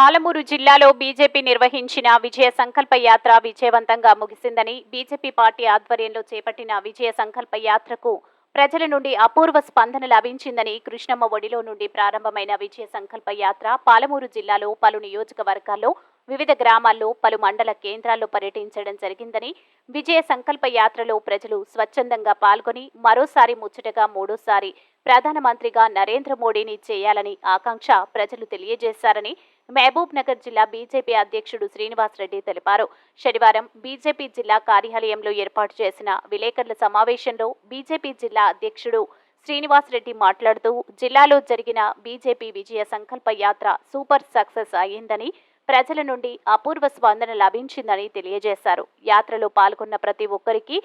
పాలమూరు జిల్లాలో బీజేపీ నిర్వహించిన విజయ సంకల్ప యాత్ర విజయవంతంగా ముగిసిందని బీజేపీ పార్టీ ఆధ్వర్యంలో చేపట్టిన విజయ సంకల్ప యాత్రకు ప్రజల నుండి అపూర్వ స్పందన లభించిందని కృష్ణమ్మ ఒడిలో నుండి ప్రారంభమైన విజయ సంకల్ప యాత్ర పాలమూరు జిల్లాలో పలు నియోజకవర్గాల్లో వివిధ గ్రామాల్లో పలు మండల కేంద్రాల్లో పర్యటించడం జరిగిందని విజయ సంకల్ప యాత్రలో ప్రజలు స్వచ్ఛందంగా పాల్గొని మరోసారి ముచ్చటగా మూడోసారి ప్రధానమంత్రిగా నరేంద్ర మోడీని చేయాలని ఆకాంక్ష ప్రజలు తెలియజేశారని మహబూబ్ నగర్ జిల్లా బీజేపీ అధ్యక్షుడు శ్రీనివాస్ రెడ్డి తెలిపారు. శనివారం బీజేపీ జిల్లా కార్యాలయంలో ఏర్పాటు చేసిన విలేకరుల సమావేశంలో బీజేపీ జిల్లా అధ్యక్షుడు శ్రీనివాస్ రెడ్డి మాట్లాడుతూ జిల్లాలో జరిగిన బీజేపీ విజయ సంకల్ప యాత్ర సూపర్ సక్సెస్ అయ్యిందని ప్రజల నుండి అపూర్వ స్పందన లభించిందని తెలియజేశారు. యాత్రలో పాల్గొన్న ప్రతి ఒక్కరికి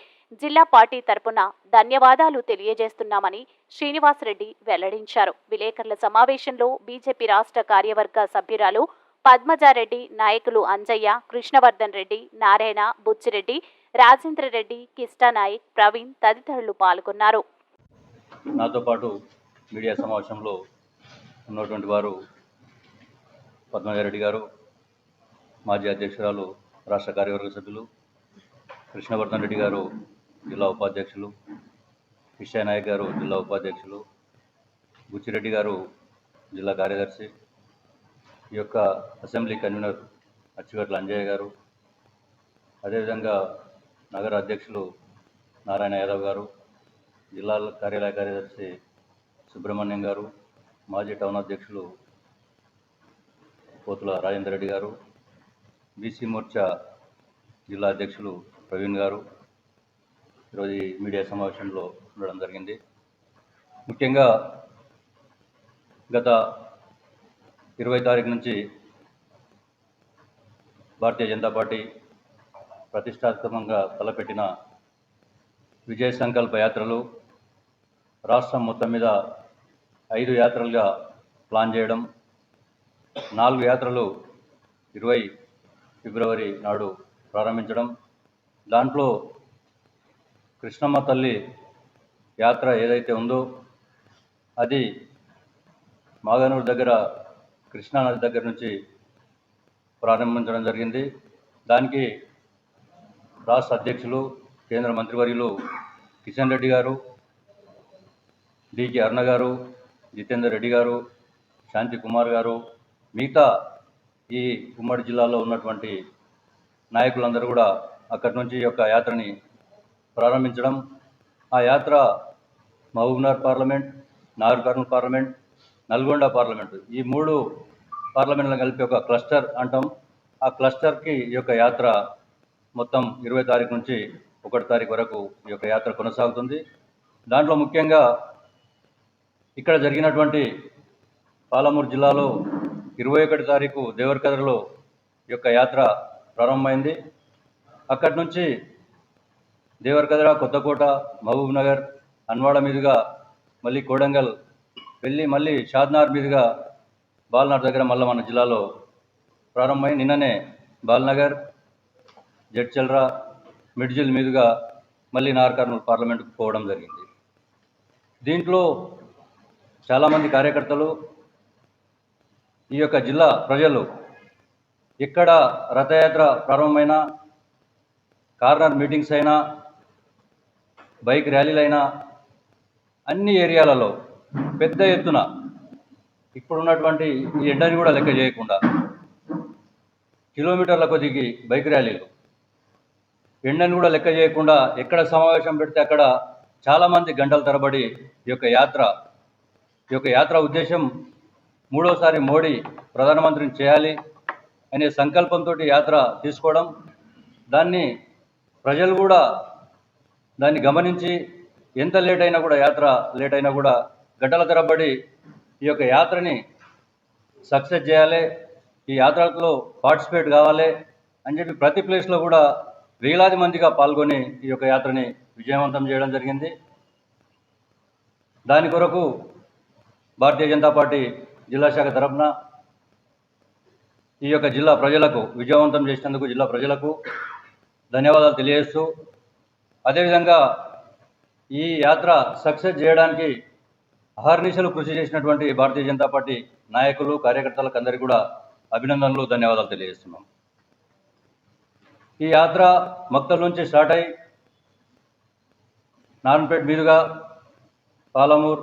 జిల్లా పార్టీ తరపున ధన్యవాదాలు తెలియజేస్తున్నామని శ్రీనివాసరెడ్డి వెల్లడించారు. విలేకరుల సమావేశంలో బీజేపీ రాష్ట్ర కార్యవర్గ సభ్యురాలు పద్మజారెడ్డి నాయకులు అంజయ్య కృష్ణవర్ధన్ రెడ్డి నారాయణ బుచ్చిరెడ్డి రాజేంద్ర రెడ్డి కిష్టానాయక్ ప్రవీణ్ తదితరులు పాల్గొన్నారు. నాతో పాటు మీడియా సమావేశంలో ఉన్నటువంటి వారు పద్మజారెడ్డి గారు మాజీ అధ్యక్షురాలు రాష్ట్ర కార్యవర్గ సభ్యులు కృష్ణవర్ధన్ రెడ్డి గారు జిల్లా ఉపాధ్యక్షులు కిషాయ్ నాయక్ గారు జిల్లా ఉపాధ్యక్షులు బుచ్చిరెడ్డి గారు జిల్లా కార్యదర్శి ఈ యొక్క అసెంబ్లీ కన్వీనర్ అచ్చిగట్ల అంజయ్య గారు అదేవిధంగా నగర అధ్యక్షులు నారాయణ యాదవ్ గారు జిల్లా కార్యాలయ కార్యదర్శి సుబ్రహ్మణ్యం గారు మాజీ టౌన్ అధ్యక్షులు పోతుల రాజేందర్ రెడ్డి గారు బీసీ మోర్చా జిల్లా అధ్యక్షులు ప్రవీణ్ గారు ఈరోజు మీడియా సమావేశంలో ఉండడం జరిగింది. ముఖ్యంగా గత ఇరవై తారీఖు నుంచి భారతీయ జనతా పార్టీ ప్రతిష్టాత్మకంగా తలపెట్టిన విజయ సంకల్ప యాత్రలు రాష్ట్రం మొత్తం మీద ఐదు యాత్రలుగా ప్లాన్ చేయడం నాలుగు యాత్రలు ఇరవై ఫిబ్రవరి నాడు ప్రారంభించడం. దాంట్లో కృష్ణమ్మ తల్లి యాత్ర ఏదైతే ఉందో అది మాగనూరు దగ్గర కృష్ణానది దగ్గర నుంచి ప్రారంభించడం జరిగింది. దానికి రాష్ట్ర అధ్యక్షులు కేంద్ర మంత్రివర్యులు కిషన్ రెడ్డి గారు డికే అరుణ గారు జితేందర్ రెడ్డి గారు శాంతి కుమార్ గారు మిగతా ఈ ఉమ్మడి జిల్లాలో ఉన్నటువంటి నాయకులందరూ కూడా అక్కడి నుంచి ఈ యొక్క యాత్రని ప్రారంభించడం. ఆ యాత్ర Mahabubnagar parliament Nagarkurnool parliament Nalgonda parliament ఈ మూడు పార్లమెంట్లను కలిపి ఒక క్లస్టర్ అంటాం. ఆ క్లస్టర్కి ఈ యొక్క యాత్ర మొత్తం ఇరవై తారీఖు నుంచి ఒకటి తారీఖు వరకు ఈ యొక్క యాత్ర కొనసాగుతుంది. దాంట్లో ముఖ్యంగా ఇక్కడ జరిగినటువంటి పాలమూరు జిల్లాలో ఇరవై ఒకటి తారీఖు దేవరకదరలో యొక్క యాత్ర ప్రారంభమైంది. అక్కడి నుంచి దేవరకదర కొత్తకోట మహబూబ్ నగర్ అన్వాడ మీదుగా మళ్ళీ కోడంగల్ వెళ్ళి మళ్ళీ షాద్నార్ మీదుగా బాల్నార్ దగ్గర మళ్ళీ మన జిల్లాలో ప్రారంభమై నిన్ననే బాల్నగర్ జడ్చల్రా మిడ్జిల్ మీదుగా మళ్ళీ నార్కర్నూలు పార్లమెంటుకు పోవడం జరిగింది. దీంట్లో చాలామంది కార్యకర్తలు ఈ యొక్క జిల్లా ప్రజలు ఎక్కడ రథయాత్ర ప్రారంభమైన కార్నర్ మీటింగ్స్ అయినా బైక్ ర్యాలీలైనా అన్ని ఏరియాలలో పెద్ద ఎత్తున ఇప్పుడున్నటువంటి ఈ ఎండని కూడా లెక్క చేయకుండా కిలోమీటర్ల కొద్దికి బైక్ ర్యాలీలు ఎండని కూడా లెక్క చేయకుండా ఎక్కడ సమావేశం పెడితే అక్కడ చాలామంది గంటల తరబడి ఈ యొక్క యాత్ర ఈ యొక్క యాత్ర ఉద్దేశం మూడోసారి మోడీ ప్రధానమంత్రిని చేయాలి అనే సంకల్పంతో యాత్ర తీసుకోవడం దాన్ని ప్రజలు కూడా దాన్ని గమనించి ఎంత లేట్ అయినా కూడా యాత్ర లేట్ అయినా కూడా గంటల తరబడి ఈ యొక్క యాత్రని సక్సెస్ చేయాలి ఈ యాత్రలో పార్టిసిపేట్ కావాలి అని చెప్పి ప్రతి ప్లేస్లో కూడా వేలాది మందిగా పాల్గొని ఈ యొక్క యాత్రని విజయవంతం చేయడం జరిగింది. దాని కొరకు భారతీయ జనతా పార్టీ జిల్లా శాఖ తరఫున ఈ యొక్క జిల్లా ప్రజలకు విజయవంతం చేసినందుకు జిల్లా ప్రజలకు ధన్యవాదాలు తెలియజేస్తూ అదేవిధంగా ఈ యాత్ర సక్సెస్ చేయడానికి అహర్నిశలు కృషి చేసినటువంటి భారతీయ జనతా పార్టీ నాయకులు కార్యకర్తలకు అందరికీ కూడా అభినందనలు ధన్యవాదాలు తెలియజేస్తున్నాం. ఈ యాత్ర మక్తల్ నుంచి స్టార్ట్ అయి నారాయణపేట మీదుగా పాలమూర్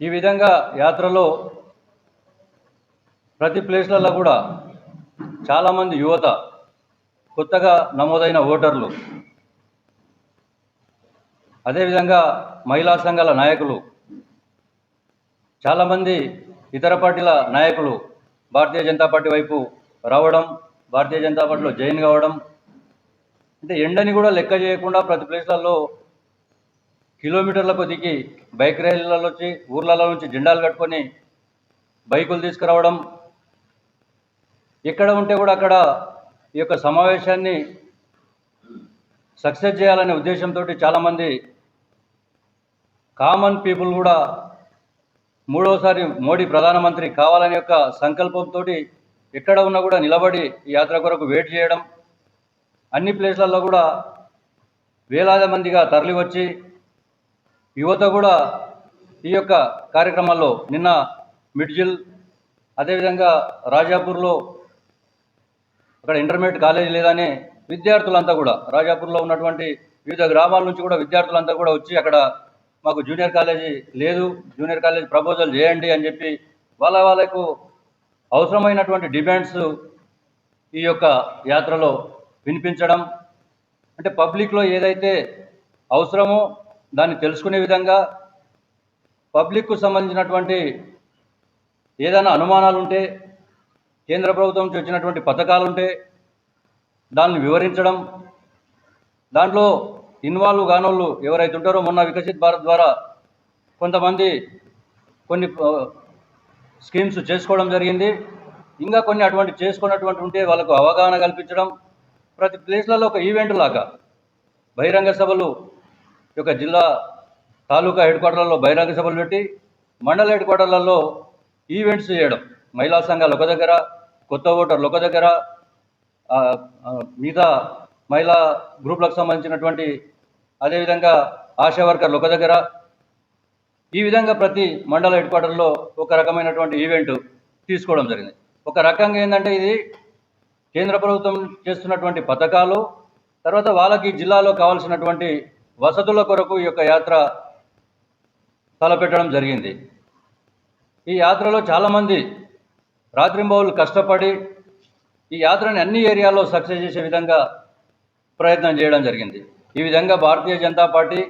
ఈ విధంగా యాత్రలో ప్రతి ప్లేస్లలో కూడా చాలామంది యువత కొత్తగా నమోదైన ఓటర్లు. అదేవిధంగా మహిళా సంఘాల నాయకులు. చాలామంది ఇతర పార్టీల నాయకులు భారతీయ జనతా పార్టీ వైపు రావడం భారతీయ జనతా పార్టీలో జాయిన్ కావడం. అంటే ఎండని కూడా లెక్క చేయకుండా ప్రతి ప్లేస్లలో కిలోమీటర్ల కొద్దికి బైక్ ర్యాలీలలో వచ్చి ఊర్లలో నుంచి జెండాలు కట్టుకొని బైకులు తీసుకురావడం ఎక్కడ ఉంటే కూడా అక్కడ ఈ యొక్క సమావేశాన్ని సక్సెస్ చేయాలనే ఉద్దేశంతో చాలామంది కామన్ పీపుల్ కూడా మూడోసారి మోడీ ప్రధానమంత్రి కావాలనే యొక్క సంకల్పంతో ఎక్కడ ఉన్నా కూడా నిలబడి ఈ యాత్ర కొరకు వెయిట్ చేయడం అన్ని ప్లేస్లలో కూడా వేలాది మందిగా తరలివచ్చి యువత కూడా ఈ యొక్క కార్యక్రమాల్లో నిన్న మిడ్జిల్ అదేవిధంగా రాజాపూర్లో అక్కడ ఇంటర్మీడియట్ కాలేజీ లేదని విద్యార్థులంతా కూడా రాజాపూర్లో ఉన్నటువంటి వివిధ గ్రామాల నుంచి కూడా విద్యార్థులంతా కూడా వచ్చి అక్కడ మాకు జూనియర్ కాలేజీ లేదు జూనియర్ కాలేజీ ప్రపోజల్ చేయండి అని చెప్పి వాళ్ళ వాళ్ళకు అవసరమైనటువంటి డిమాండ్స్ ఈ యొక్క యాత్రలో వినిపించడం. అంటే పబ్లిక్లో ఏదైతే అవసరమో దాన్ని తెలుసుకునే విధంగా పబ్లిక్కు సంబంధించినటువంటి ఏదైనా అనుమానాలు ఉంటే కేంద్ర ప్రభుత్వం నుంచి వచ్చినటువంటి పథకాలు ఉంటే దాన్ని వివరించడం దాంట్లో ఇన్వాల్వ్ కానోళ్ళు ఎవరైతే ఉంటారో మొన్న వికసిత్ భారత్ ద్వారా కొంతమంది కొన్ని స్కీమ్స్ చేసుకోవడం జరిగింది. ఇంకా కొన్ని అటువంటి చేసుకున్నటువంటి ఉంటే వాళ్ళకు అవగాహన కల్పించడం ప్రతి ప్లేస్లలో ఒక ఈవెంట్ లాగా బహిరంగ సభలు యొక్క జిల్లా తాలూకా హెడ్ క్వార్టర్లలో బహిరంగ సభలు పెట్టి మండల హెడ్ క్వార్టర్లలో ఈవెంట్స్ చేయడం. మహిళా సంఘాలు ఒక దగ్గర కొత్త ఓటర్లు ఒక దగ్గర మిగతా మహిళా గ్రూపులకు సంబంధించినటువంటి అదేవిధంగా ఆశా వర్కర్లు ఒక దగ్గర. ఈ విధంగా ప్రతి మండల హెడ్ క్వార్టర్లో ఒక రకమైనటువంటి ఈవెంట్ తీసుకోవడం జరిగింది. ఒక రకంగా ఏంటంటే ఇది కేంద్ర ప్రభుత్వం చేస్తున్నటువంటి పథకాలు తర్వాత వాళ్ళకి జిల్లాలో కావాల్సినటువంటి వసతుల కొరకు ఈ యొక్క యాత్ర తలపెట్టడం జరిగింది. ఈ యాత్రలో చాలామంది రాత్రింబౌలు కష్టపడి ఈ యాత్రని అన్ని ఏరియాలో సక్సెస్ చేసే విధంగా ప్రయత్నం చేయడం జరిగింది. ఈ విధంగా భారతీయ జనతా పార్టీ